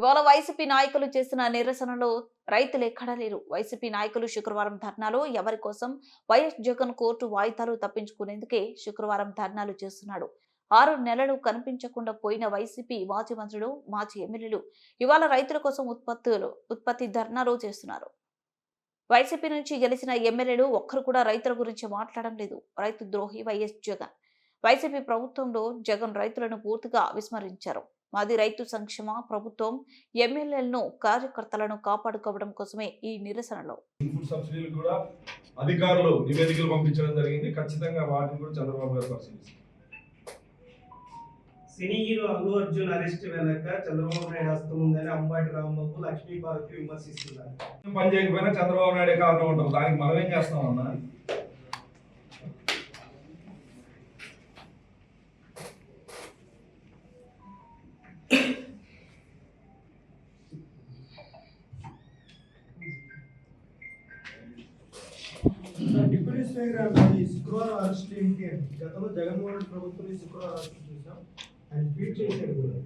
ఇవాళ వైసీపీ నాయకులు చేసిన నిరసనలో రైతులు ఎక్కడా లేరు. వైసీపీ నాయకులు శుక్రవారం ధర్నాలో ఎవరి కోసం వైఎస్ జగన్ కోర్టు వాయిదాలు తప్పించుకునేందుకే శుక్రవారం ధర్నాలు చేస్తున్నాడు. ఆరు నెలలు కనిపించకుండా పోయిన వైసీపీ మాజీ మంత్రులు మాజీ ఎమ్మెల్యేలు ఇవాళ రైతుల కోసం ఉత్పత్తులు ఉత్పత్తి ధర్నాలు చేస్తున్నారు. వైసీపీ నుంచి గెలిచిన ఎమ్మెల్యేలు ఒక్కరు కూడా రైతుల గురించి మాట్లాడడం లేదు. రైతు ద్రోహి వైఎస్ జగన్. వైసీపీ ప్రభుత్వంలో జగన్ రైతులను పూర్తిగా విస్మరించారు. మాది రైతు సంక్షేమ. ప్రభుత్వం ఎమ్మెల్యేలను కార్యకర్తలను కాపాడుకోవడం కోసమే ఈ నిరసనలో. కూడా అధికారులు నివేదికలు పంపించడం జరిగింది. ఖచ్చితంగా వాటిని కూడా చంద్రబాబు గారు పరిశీలిస్తారు. Cine hero Allu Arjun arrest వెనక చంద్రబాబు నాయుడు హస్తం ఉందని అంబాటి రాంబాబు లక్ష్మీపార్వతి విమర్శిస్తున్నారు. ఏం పని చేయకపోయినా చంద్రబాబు నాయుడే కారణం ఉంటాం దానికి మనం ఏం చేస్తాం డిప్యూటీ స్పీకర్ ఈ శుక్రవారం అరెస్ట్ ఏంటి అని గతంలో జగన్మోహన్ ప్రభుత్వం ఈ శుక్రవారం అరెస్ట్ చేశాం. ఆయన ట్వీట్ చేశాడు కూడా.